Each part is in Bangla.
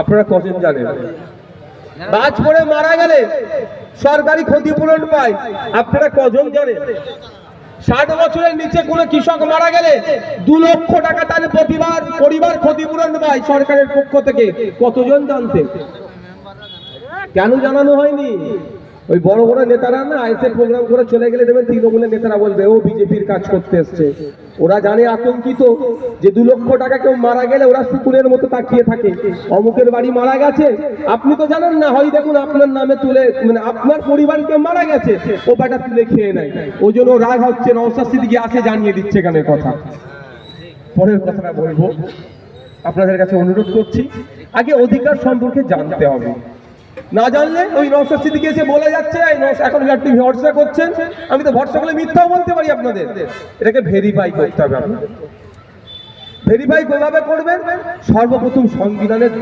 আপনারা কজন জানেন? বাজ পড়ে মারা গেলে সরকারি ক্ষতিপূরণ পায়। আপনারা কজন জানেন? ষাট বছরের নিচে কোন কৃষক মারা গেলে দু লক্ষ টাকা তার প্রতিবার, পরিবার ক্ষতিপূরণ পায় সরকারের পক্ষ থেকে। কতজন জানতে কেন জানানো হয়নি? ওই বড় বড় নেতারা না আইসে প্রোগ্রাম করে চলে গেলে দেবেন, তৃণমূলের নেতারা বলবে, ও বিজেপির কাজ করতে এসছে। ওরা জানে আতঙ্কিত যে দু লক্ষ টাকা কেউ মারা গেলে ওরা শুকুরের মতো তাকিয়ে থাকে। অমুকের বাড়ি মারা গেছে। আপনি তো জানেন না, হয় দেখুন আপনার নামে তুলে মানে আপনার পরিবার কেউ মারা গেছে, ও বেটা তুলে খেয়ে নেয়। ওই জন্য রাগ হচ্ছে নওসাদ সিদ্দিকি আসে জানিয়ে দিচ্ছে এখানে কথা। পরের কথাটা বলব। আপনাদের কাছে অনুরোধ করছি, আগে অধিকার সম্পর্কে জানতে হবে। না জানলে ওই নওশাদ সিদ্দিকি এসে বলে যাচ্ছে এখন আপনি ভরসা করছেন। আমি তো ভরসা করলে মিথ্যাও বলতে পারি আপনাদের। এটাকে ভেরিফাই করতে হবে আপনাদের। ভেরিফাই কীভাবে করবেন? সর্বপ্রথম সংবিধানের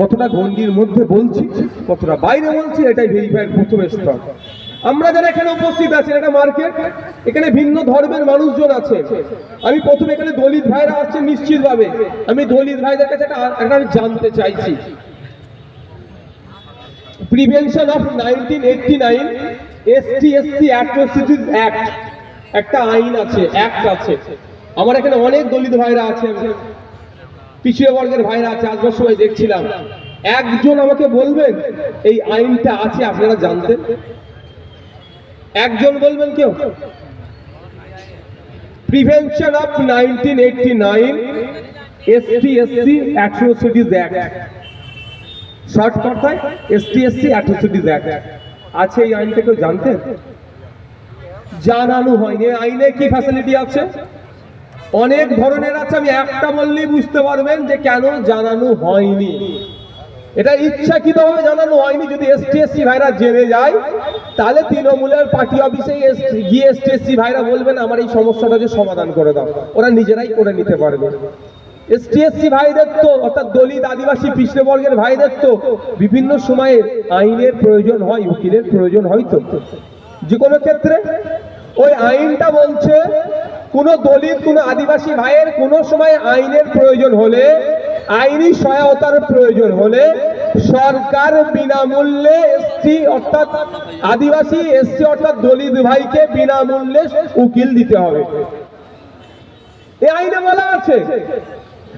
কতটা গণ্ডির মধ্যে বলছি, কতটা বাইরে বলছি, এটাই ভেরিফাইয়ের প্রথম স্তর। আমরা যারা এখানে উপস্থিত আছেন, এটা মার্কেট এখানে ভিন্ন ধর্মের মানুষজন আছে। আমি প্রথমে এখানে দলিত ভাইরা আসছেন নিশ্চিতভাবে। আমি দলিত ভাইদের কাছে একটা আমি জানতে চাইছি। Prevention of nineteen eighty nine ST SC atrocities act একটা আইন আছে অ্যাক্ট আছে। আমার এখানে অনেক দলিত ভাইরা আছে। পিছিয়ে বর্গের ভাইরা আছে আসবার সময় দেখছিলাম। একজন আমাকে বলবেন, এই আইনটা আছে, আপনারা জানতেন? একজন বলবেন কেউ? Prevention of nineteen eighty nine ST SC atrocities act short কথায় এসটি এসসি অ্যাট্রোসিটিস অ্যাক্ট আছে এই আইনটা কেউ জানতেন? জানানো হয়নি। আইনে কি ফ্যাসিলিটি আছে? অনেক ধরনের আছে, আমি একটা বললেই বুঝতে পারবেন যে কেন জানানো হয়নি। এটা ইচ্ছাকৃতভাবে জানানো হয়নি, যদি এসটিএসসি ভাইরা জেনে যায়, তাহলে তৃণমূলের পার্টি অফিসে গিয়ে এসটিএসসি ভাইরা বলবেন, আমার এই সমস্যাটা যে সমাধান করে দাও। ওরা নিজেরাই করে নিতে পারবে। এসটিএসসি ভাইদের তো অর্থাৎ দলিত আদিবাসী পিছড়ে বর্গের ভাইদের তো বিভিন্ন সময়ে আইনের প্রয়োজন হয়, উকিলের প্রয়োজন হয় তো। যে কোনো ক্ষেত্রে ওই আইনটা বলছে, কোন দলিত, কোন আদিবাসী ভাইয়ের কোনো সময় আইনের প্রয়োজন হলে, আইনি সহায়তার প্রয়োজন হলে সরকার বিনামূল্যে এসটি অর্থাৎ আদিবাসী এসসি অর্থাৎ দলিত ভাইকে বিনামূল্যে উকিল দিতে হবে। এই আইনে বলা আছে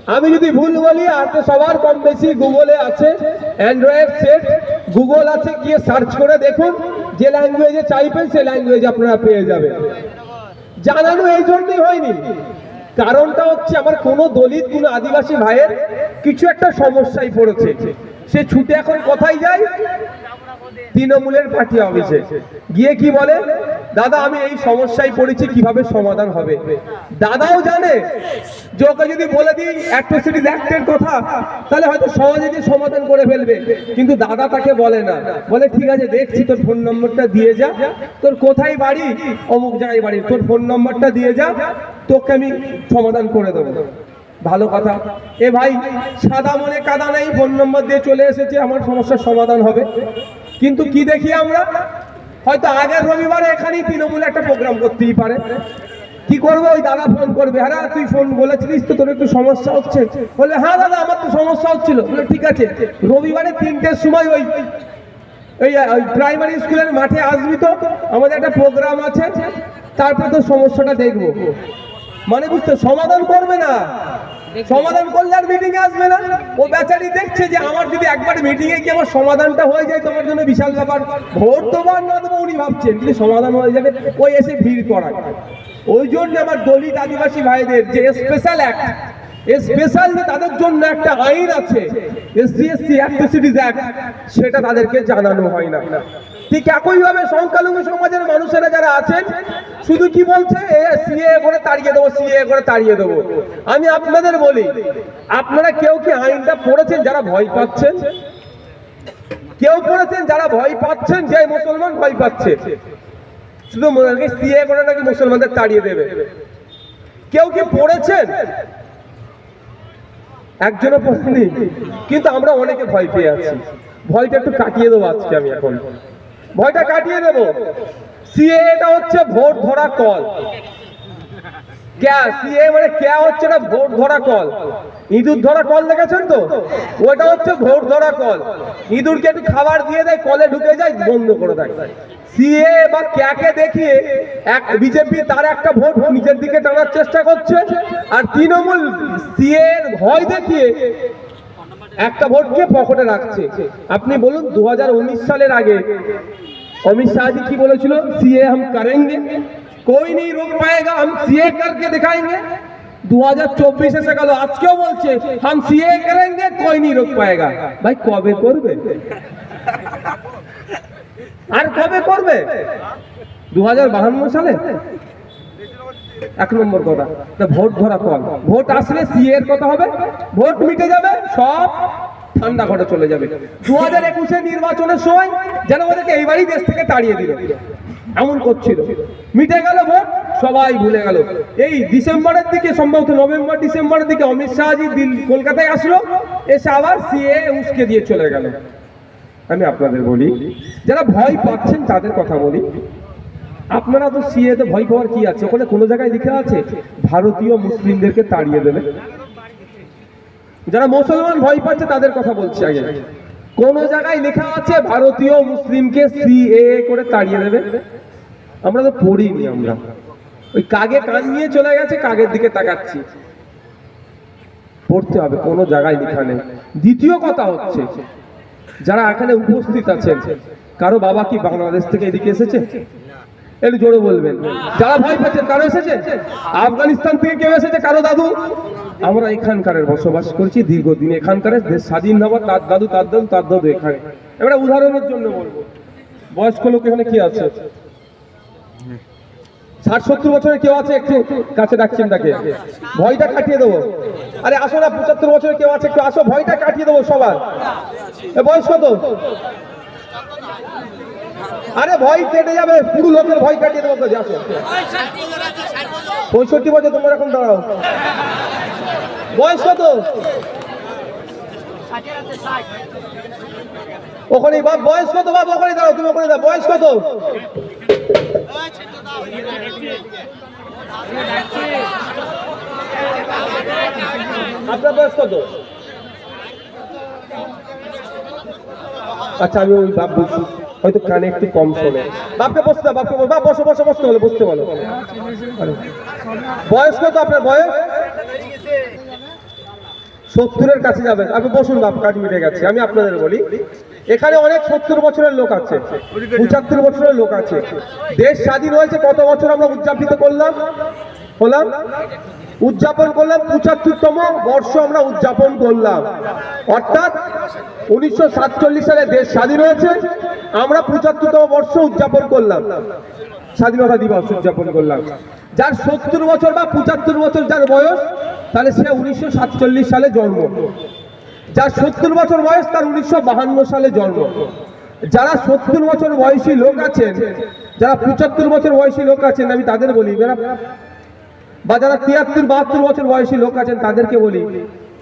আমি যদি ভুল বলি আজকে সবার কম বেশি গুগলে আছে। অ্যান্ড্রয়েড সেট গুগল আছে, গিয়ে সার্চ করে দেখুন, যে ল্যাঙ্গুয়েজে চাইবেন সে ল্যাঙ্গুয়েজ আপনারা পেয়ে যাবেন। জানানো এই জন্যই হয়নি। কারণটা হচ্ছে, আমার কোনো দলিত, কোনো আদিবাসী ভাইয়ের কিছু একটা সমস্যায় পড়েছে। সে ছুটে এখন কোথায় যায়? তৃণমূলের পার্টি অফিসে। গিয়ে কি বলে? দাদা, আমি এই সমস্যায় পড়েছি, কীভাবে সমাধান হবে? দাদাও জানে। যে ওকে যদি বলে দিই অ্যাট্রোসিটিস অ্যাক্টের কথা, তাহলে হয়তো সহজে যে সমাধান করে ফেলবে। কিন্তু দাদা তাকে বলে না। বলে, ঠিক আছে, দেখছি, তোর ফোন নম্বরটা দিয়ে যা। তোর কোথায় বাড়ি? অমুক জায়গায় বাড়ি। তোর ফোন নম্বরটা দিয়ে যা। তোকে আমি সমাধান করে দেবো। ভালো কথা। এ ভাই, সাদা মনে কাদা নেই ফোন নম্বর দিয়ে চলে এসেছে। আমার সমস্যার সমাধান হবে। কিন্তু কি দেখি আমরা? হয়তো আগের রবিবারে এখানেই তৃণমূল একটা প্রোগ্রাম করতেই পারে। কি করব? ওই দাদা ফোন করবে। হ্যাঁ তুই ফোন বলেছিলিস তো, তোর একটু সমস্যা হচ্ছে। বলে হ্যাঁ দাদা, আমার তো সমস্যা হচ্ছিল। বলে, ঠিক আছে, রবিবারে তিনটের সময় ওই ওই প্রাইমারি স্কুলের মাঠে আসবি তো? আমাদের একটা প্রোগ্রাম আছে। তারপর তো সমস্যাটা দেখব। মানে বুঝতে, সমাধান করবে না? সমাধান করলে আর মিটিং আসবে না? ও বেচারি দেখছে যে আমার যদি একবার মিটিং এ গিয়ে আমার সমাধানটা হয়ে যায়, তোমার জন্য বিশাল ব্যাপার। ভোট দেবো আর না দেবো, উনি ভাবছেন কিন্তু সমাধান হয়ে যাবে ওই এসে ভিড় করায়। ওই জন্য আমার দলিত আদিবাসী ভাইদের যে স্পেশাল অ্যাক্ট স্পেশাল যে তাদের জন্য একটা আইন আছে এসসি এসসি অ্যাক্ট সেটা তাদেরকে জানানো হয় না। ঠিক একইভাবে সংখ্যালঘু সমাজের মানুষেরা যারা আছেন, শুধু কি বলছে? সিএ করে তাড়িয়ে দেবো, সিএ করে তাড়িয়ে দেবো। আমি আপনাদের বলি, আপনারা কেউ কি আইনটা পড়েছেন যারা ভয় পাচ্ছেন? কেউ পড়েছেন যারা ভয় পাচ্ছেন যে মুসলমান ভয় পাচ্ছে? শুধু সিএ করে নাকি মুসলমানদের তাড়িয়ে দেবে? কেউ কি পড়েছেন? একজনও পড়েনি কিন্তু আমরা অনেকে ভয় পেয়ে আছি। ভয়টা একটু কাটিয়ে দেবো আজকে আমি এখন। ভয়টা কাটিয়ে দেবো। সিএটা হচ্ছে ভোট ধরা কল। ক্যা? সিএ মানে ক্যা হচ্ছে না কল? ইঁদুর ধরা কল দেখেছেন তো? ওটা হচ্ছে কল। ইঁদুরকে খাবার দিয়ে দেয়, কলে ঢুকে যায়, বন্ধ করে সিএ ক্যাকে দেখিয়ে এক বিজেপি তার একটা ভোট নিজের দিকে টানার চেষ্টা করছে। আর তৃণমূল সিএ এর ভয় দেখিয়ে একটা ভোটকে পকেটে রাখছে। আপনি বলুন দু হাজার উনিশ সালের আগে অমিত শাহজি কি বলেছিল? সিএ হাম করেঙ্গে, কই নেই রোক পায়েগা, হাম সিএ করকে দেখায়গে দু হাজার চব্বিশে এসে গেল, আজকেও বলছে, হাম সিএ করেঙ্গে, কই নেই রোক পায়েগা। ভাই, কবে করবে? আর কবে করবে? দু সালে? এক নম্বর কথা। তা ভোট ধরা কল ভোট আসলে সিএ এর কথা হবে। ভোট মিটে যাবে, সব ঠান্ডা ঘরে চলে যাবে। দু হাজার একুশে নির্বাচনের সময় যেন ওদেরকে এইবারই দেশ থেকে তাড়িয়ে দিল। এমন করছিল। মিটে গেল ভোট, সবাই ভুলে গেল। এই ডিসেম্বরের দিকে, সম্ভবত নভেম্বর, ডিসেম্বরের দিকে অমিত শাহজি দিল, কলকাতায় আসলো। এসে আবার সিএ উস্কে দিয়ে চলে গেল। আমি আপনাদের বলি, যারা ভয় পাচ্ছেন তাদের কথা বলি। আপনারা তো সিএ তে ভয় পাওয়ার কি আছে? ওখানে কোনো জায়গায় লিখে আছে, ভারতীয় মুসলিমদেরকে তাড়িয়ে দেবে যারা মুসলমান ভয় পাচ্ছে তাদের কথা বলছি আগে। কোন জায়গায় লেখা আছে, ভারতীয় মুসলিমকে সিএ করে তাড়িয়ে দেবে আমরা তো পড়িনি আমরা। ওই কাগে কান নিয়ে চলে গেছে, কাগের দিকে তাকাচ্ছি। পড়তে হবে, কোনো জায়গায় লেখা নেই। দ্বিতীয় কথা হচ্ছে, যারা এখানে উপস্থিত আছেন, কারও বাবা কি বাংলাদেশ থেকে এদিকে এসেছে? একটু জোরে বলবেন। যারা ভয় পাচ্ছেন কারও এসেছে? আফগানিস্তান থেকে কেউ এসেছে? কারও দাদু? আমরা এখানকার বসবাস করছি দীর্ঘদিন। এখানকার দেশ স্বাধীন হওয়ার তার দাদু তার দাদু তার দাদু এখানে। এবারে উদাহরণের জন্য বলব। বয়স্ক লোক এখানে কি আছে? ষাট, সত্তর বছরের কেউ আছে? একটু কাছে ডাকছেন তাকে। ভয়টা কাটিয়ে দেবো। আরে আসো না, পঁচাত্তর বছরের কেউ আছে? একটু আসো, ভয়টা কাটিয়ে দেবো সবার। বয়স কত আরে ভয় কেটে যাবে, পুরো লোকের ভয় কাটিয়ে দেবো পঁয়ষট্টি বছর তোমরা এখন দাঁড়াও। বয়স কত? ওখানে বাপ, বয়স কত? বাপ, ওখানে দাঁড়াও, তুমি ওখানে দাও বয়স কত? আপনার বয়স কত? আচ্ছা আমি ওই বাপ বলছি। হয়তো কানে একটু কম শোনে। বাপকে বসতে বাপকে বাপ, বসো বসো, বসতে বলো বসতে বলো। বয়স কত আপনার বয়স? সত্তরের কাছে যাবেন। আপনি বসুন, বাপ, কাজ মিটে গেছে। আমি আপনাদের বলি, এখানে অনেক সত্তর বছরের লোক আছে, পঁচাত্তর বছরের লোক আছে। দেশ স্বাধীন হয়েছে কত বছর আমরা উদযাপিত করলাম? হলাম? উদযাপন করলাম পঁচাত্তরতম বর্ষ আমরা উদযাপন করলাম। অর্থাৎ উনিশশো সাতচল্লিশ সালে দেশ স্বাধীন হয়েছে। আমরা পঁচাত্তরতম বর্ষ উদযাপন করলাম। স্বাধীনতা দিবস উদযাপন করলাম। যার সত্তর বছর বা পঁচাত্তর বছর যার বয়স, তাহলে সে উনিশশো সাতচল্লিশ সালে জন্ম। যার সত্তর বছর বয়স, তার উনিশশো সালে জন্ম। যারা সত্তর বছর বয়সী লোক আছেন, যারা পঁচাত্তর বছর বয়সী লোক আছেন, আমি তাদের বলি বা যারা তিয়াত্তর, বাহাত্তর বছর বয়সী লোক আছেন, তাদেরকে বলি,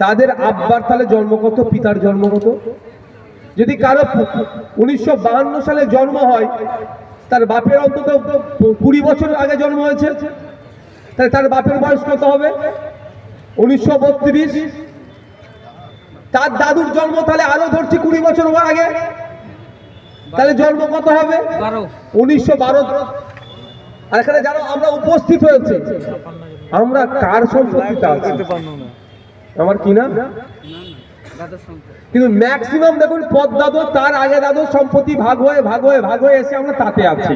তাদের আব্বার তাহলে জন্ম কত পিতার জন্ম কত যদি কারও উনিশশো বাহান্ন সালে জন্ম হয় তার বাপের অন্তত কুড়ি বছর আগে জন্ম হয়েছে তাহলে তার বাপের বয়স কত হবে? উনিশশো বত্রিশ। তার দাদুর জন্ম তাহলে আরও ধরছি কুড়ি বছর আগে? তাহলে জন্ম কত হবে? উনিশশো বারো। আর এখানে যারা আমরা উপস্থিত হয়েছে। আমরা কার সম্পত্তিতে আছি? আমার কি নাম? কিন্তু ম্যাক্সিমাম দেখুন পদ দাদু তার আগে দাদু সম্পত্তি ভাগ হয়ে ভাগ হয়ে ভাগ হয়ে এসে আমরা তাতে আছি।